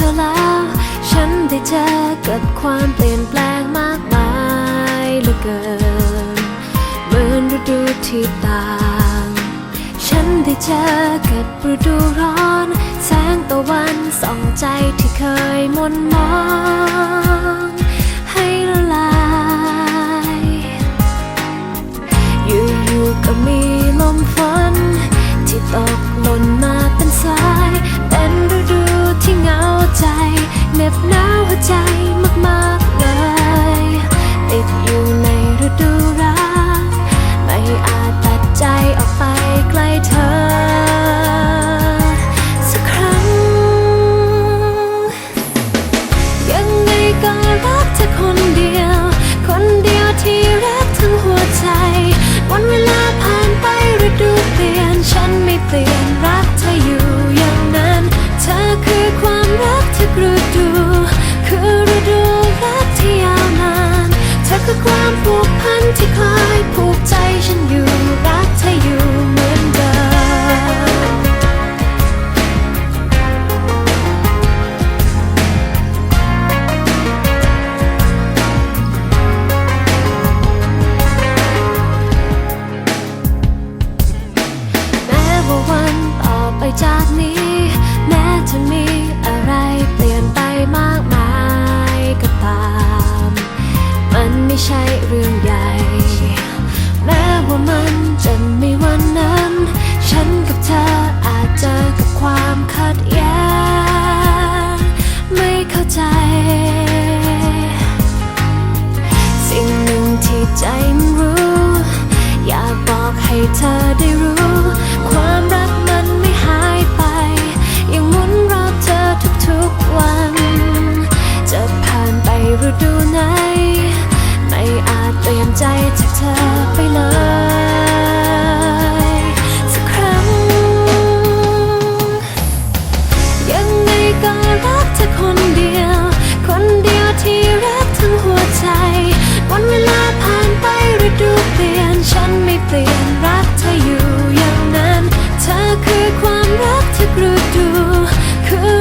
ธอแล้ว ฉันได้เจอกับความเปลี่ยนแปลงมากมายเหลือเกินเหมือนฤดูที่ต่าง ฉันได้เจอกับฤดูร้อน แสงตะวันส่องใจที่เคยมนมอง ใจมากๆเลย ติดอยู่ในฤดูรัก ไม่อาจตัดใจออกไปไกลเธอ สักครั้ง ยังไงก็รักเธอคนเดียว คนเดียวที่รักทั้งหัวใจ วันเวลาผ่านไปฤดูเปลี่ยนฉันไม่เปลี่ยน ไม่ใช่เรื่องใหญ่ แม้ว่ามันจะมีวันนั้น ฉันกับเธออาจเจอกับความขัดแย้งไม่เข้าใจ สิ่งหนึ่งที่ใจมันรู้ อยากบอกให้เธอได้รู้ ลี่ยนใจจากเธอไปเลยสักครั้ง ยังไงก็รักเธอคนเดียว คนเดียวที่รักทั้งหัวใจ วันเวลาผ่านไปฤดูเปลี่ยน ฉันไม่เปลี่ยนรักเธออยู่อย่างนั้น เธอคือความรักทุกฤดูคือ